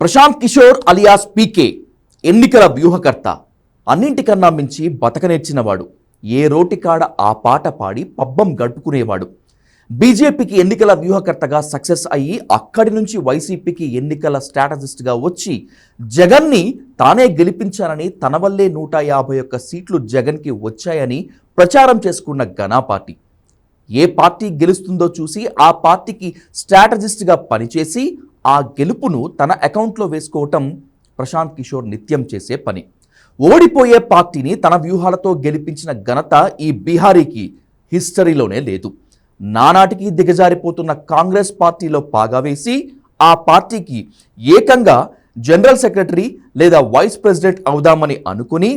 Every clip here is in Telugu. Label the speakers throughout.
Speaker 1: ప్రశాంత్ కిషోర్ అలియాస్ పీకే ఎన్నికల వ్యూహకర్త. అన్నింటికన్నా మించి బతకనేర్చినవాడు. ఏ రోటికాడ ఆ పాట పాడి పబ్బం గడుపుకునేవాడు. బీజేపీకి ఎన్నికల వ్యూహకర్తగా సక్సెస్ అయ్యి అక్కడి నుంచి వైసీపీకి ఎన్నికల స్ట్రాటజిస్ట్గా వచ్చి జగన్ని తానే గెలిపించానని తన వల్లే నూట యాభై ఒక్క సీట్లు జగన్కి వచ్చాయని ప్రచారం చేసుకున్న ఘనా పార్టీ. ఏ పార్టీ గెలుస్తుందో చూసి ఆ పార్టీకి స్ట్రాటజిస్ట్గా పనిచేసి ఆ గెలుపును తన అకౌంట్లో వేసుకోవటం ప్రశాంత్ కిషోర్ నిత్యం చేసే పని. ఓడిపోయే పార్టీని తన వ్యూహాలతో గెలిపించిన ఘనత ఈ బీహారీకి హిస్టరీలోనే లేదు. నానాటికి దిగజారిపోతున్న కాంగ్రెస్ పార్టీలో పాగా వేసి ఆ పార్టీకి ఏకంగా జనరల్ సెక్రటరీ లేదా వైస్ ప్రెసిడెంట్ అవుదామని అనుకుని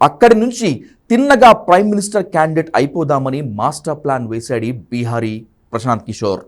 Speaker 1: అక్కడి నుంచి తిన్నగా ప్రైమ్ మినిస్టర్ క్యాండిడేట్ అయిపోదామని మాస్టర్ ప్లాన్ వేశాడు బీహారీ ప్రశాంత్ కిషోర్.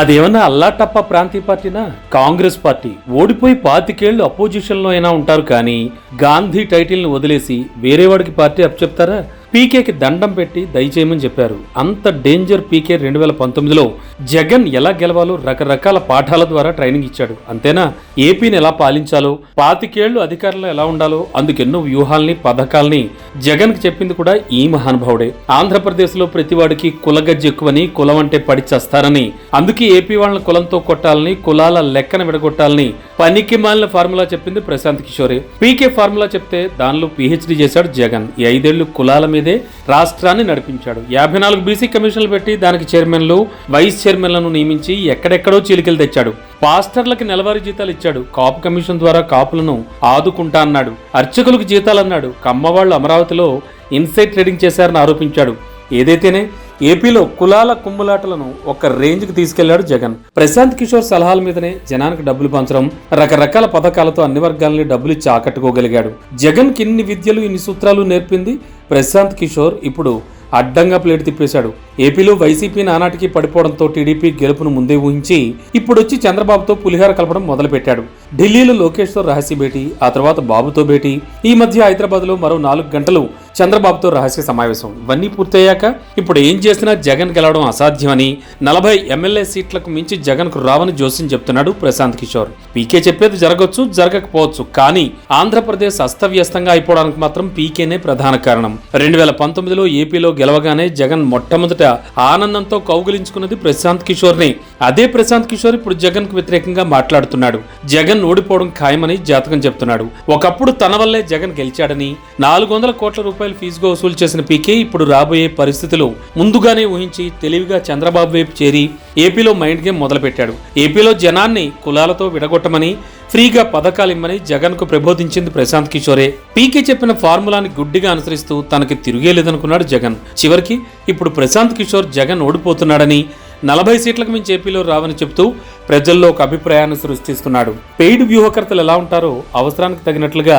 Speaker 2: అదేమన్నా అల్లాటప్ప ప్రాంతీయ పార్టీనా? కాంగ్రెస్ పార్టీ. ఓడిపోయి పాతికేళ్ళు అపోజిషన్లో అయినా ఉంటారు కానీ గాంధీ టైటిల్ని వదిలేసి వేరే వాడికి పార్టీ అప్పచెప్తారా? పీకేకి దండం పెట్టి దయచేయమని చెప్పారు. అంత డేంజర్ పీకే రెండు వేల పంతొమ్మిదిలో జగన్ ఎలా గెలవాలో రకరకాల పాఠాల ద్వారా ట్రైనింగ్ ఇచ్చాడు. అంతేనా? ఏపీని ఎలా పాలించాలో పాతికేళ్ళు అధికారంలో ఎలా ఉండాలో అందుకెన్నో వ్యూహాల్ని పథకాల్ని జగన్కి చెప్పింది కూడా ఈ మహానుభావుడే. ఆంధ్రప్రదేశ్లో ప్రతివాడికి ప్రతి వాడికి కులగజ్జి ఎక్కువని కులం అంటే పడిచేస్తారని అందుకే ఏపీ వాళ్ళని కులంతో కొట్టాలని కులాల లెక్కన విడగొట్టాలని పనికి మాలిన ఫార్ములా చెప్పింది ప్రశాంత్ కిషోరే. పీకే ఫార్ములా చెప్తే దానిలో పిహెచ్డి చేశాడు జగన్. ఈ ఐదేళ్ళు కులాల మీదే రాష్ట్రాన్ని నడిపించాడు. యాభై నాలుగు బీసీ కమిషన్లు పెట్టి దానికి చైర్మన్లు వైస్ చైర్మన్లను నియమించి ఎక్కడెక్కడో చీలికలు తెచ్చాడు. పాస్టర్లకి నెలవారీ జీతాలు ఇచ్చాడు. కాపు కమిషన్ ద్వారా కాపులను ఆదుకుంటా అన్నాడు. అర్చకులకు జీతాలు అన్నాడు. కమ్మవాళ్ళు అమరావతిలో ఇన్సైడ్ ట్రేడింగ్ చేశారని ఆరోపించాడు. ఏదైతేనే ఏపీలో కులాల కుమ్ములాటలను ఒక రేంజ్కి తీసుకెళ్ళాడు జగన్. ప్రశాంత్ కిషోర్ సలహాల మీదనే జనానికి డబ్బులు పంచడం రకరకాల పథకాలతో అన్ని వర్గాలని డబ్బులు ఇచ్చి ఆకట్టుకోగలిగాడు జగన్ కిన్ని విద్యలు ఇన్ని సూత్రాలు నేర్పింది ప్రశాంత్ కిషోర్ ఇప్పుడు అడ్డంగా ప్లేట్ తిప్పేశాడు. ఏపీలో వైసీపీ నానాటికి పడిపోవడంతో టీడీపీ గెలుపును ముందే ఊహించి ఇప్పుడొచ్చి చంద్రబాబుతో పులిహార కలపడం మొదలుపెట్టాడు. ఢిల్లీలో లోకేష్తో రహస్య భేటీ ఆ తర్వాత బాబుతో భేటీ ఈ మధ్య హైదరాబాద్లో మరో నాలుగు గంటలు చంద్రబాబుతో రహస్య సమావేశం. ఇవన్నీ పూర్తయ్యాక ఇప్పుడు ఏం చేసినా జగన్ గెలవడం అసాధ్యమని నలభై ఎమ్మెల్యే సీట్లకు మించి జగన్కు రావని జోస్యం చెప్తున్నాడు ప్రశాంత్ కిషోర్. పీకే చెప్పేది జరగొచ్చు జరగకపోవచ్చు కానీ ఆంధ్రప్రదేశ్ అస్తవ్యస్తంగా అయిపోవడానికి మాత్రం పీకేనే ప్రధాన కారణం. రెండు వేల పంతొమ్మిదిలో ఏపీలో గెలవగానే జగన్ మొట్టమొదట ఆనందంతో కౌగిలించుకున్నది ప్రశాంత్ కిషోర్ని అదే ప్రశాంత్ కిషోర్ ఇప్పుడు జగన్కు వ్యతిరేకంగా మాట్లాడుతున్నాడు. జగన్ ఓడిపోవడం ఖాయమని జాతకం చెప్తున్నాడు. ఒకప్పుడు తన వల్లే జగన్ గెలిచాడని నాలుగు వందల కోట్ల రూపాయలు ఫీజుగా వసూలు చేసిన పీకే ఇప్పుడు రాబోయే పరిస్థితులు ముందుగానే ఊహించి తెలివిగా చంద్రబాబు వైపు చేరి ఏపీలో మైండ్ గేమ్ మొదలుపెట్టాడు. ఏపీలో జనాన్ని కులాలతో విడగొట్టమని ఫ్రీగా పథకాలు ఇమ్మని జగన్కు ప్రబోధించింది ప్రశాంత్ కిషోరే. పీకే చెప్పిన ఫార్ములాని గుడ్డిగా అనుసరిస్తూ తనకి తిరిగేలేదనుకున్నాడు జగన్. చివరికి ఇప్పుడు ప్రశాంత్ కిషోర్ జగన్ ఓడిపోతున్నాడని నలభై సీట్లకు మించి ఏపీలో రావని చెబుతూ ప్రజల్లో ఒక అభిప్రాయాన్ని సృష్టిస్తున్నాడు. పెయిడ్ వ్యూహకర్తలు ఎలా ఉంటారో అవసరానికి తగినట్లుగా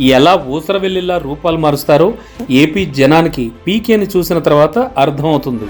Speaker 2: ఎలా ఊసరవెల్లిలా రూపాలు మారుస్తారో? ఏపీ జనానికి పీకేని చూసిన తర్వాత అర్థమవుతుంది.